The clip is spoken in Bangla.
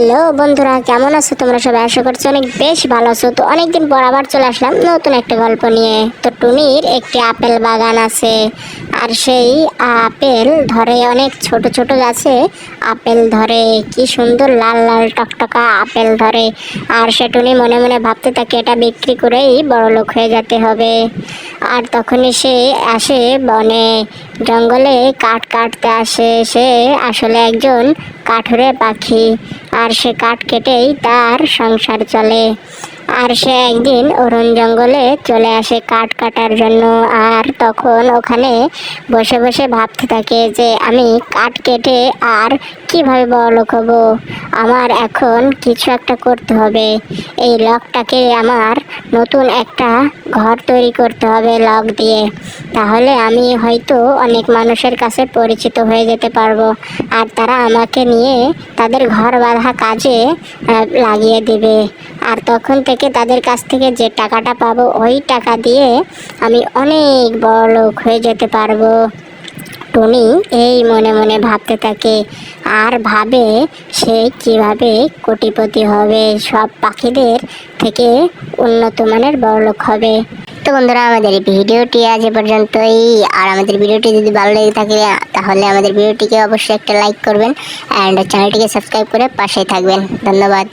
হ্যালো বন্ধুরা, কেমন আছো তোমরা সবাই? আশা করছ অনেক বেশ ভালো আছো। তো অনেকদিন পর আবার চলে আসলাম নতুন একটা গল্প নিয়ে। তো টুনির একটি আপেল বাগান আছে, আর সেই আপেল ধরে অনেক ছোট ছোট গাছে। আপেল ধরে, কি সুন্দর লাল লাল টকটকা আপেল ধরে। আর সে টুনি মনে মনে ভাবতে থাকে, এটা বিক্রি করেই বড় লোক হয়ে যেতে হবে। আর তখনই সে আসে বনে জঙ্গলে কাঠ কাটতে আসে, সে আসলে একজন কাঠুরে পাখি, আর সে কাঠ কেটেই তার সংসার চলে। আর সে একদিন অরুণ জঙ্গলে চলে আসে কাঠ কাটার জন্য। আর তখন ওখানে বসে বসে ভাবতে থাকে যে, আমি কাঠ কেটে আর কীভাবে বড়লোক হব? আমার এখন কিছু একটা করতে হবে। এই লকটাকে আমার নতুন একটা ঘর তৈরি করতে হবে লক দিয়ে। তাহলে আমি হয়তো অনেক মানুষের কাছে পরিচিত হয়ে যেতে পারব। আর তারা আমাকে নিয়ে তাদের ঘর বাঁধা কাজে লাগিয়ে দিবে। আর তখন থেকে তাদের কাছ থেকে যে টাকাটা পাবো, ওই টাকা দিয়ে আমি অনেক বড় লোক হয়ে যেতে পারব। টুনি এই মনে মনে ভাবতে থাকে, আর ভাবে সে কীভাবে কোটিপতি হবে, সব পাখিদের থেকে উন্নত মানের বড়লোক হবে। তো বন্ধুরা, আমাদের ভিডিওটি আজ পর্যন্তই। আর আমাদের ভিডিওটি যদি ভালো লেগে থাকে, তাহলে আমাদের ভিডিওটিকে অবশ্যই একটা লাইক করবেন অ্যান্ড চ্যানেলটিকে সাবস্ক্রাইব করে পাশেই থাকবেন। ধন্যবাদ।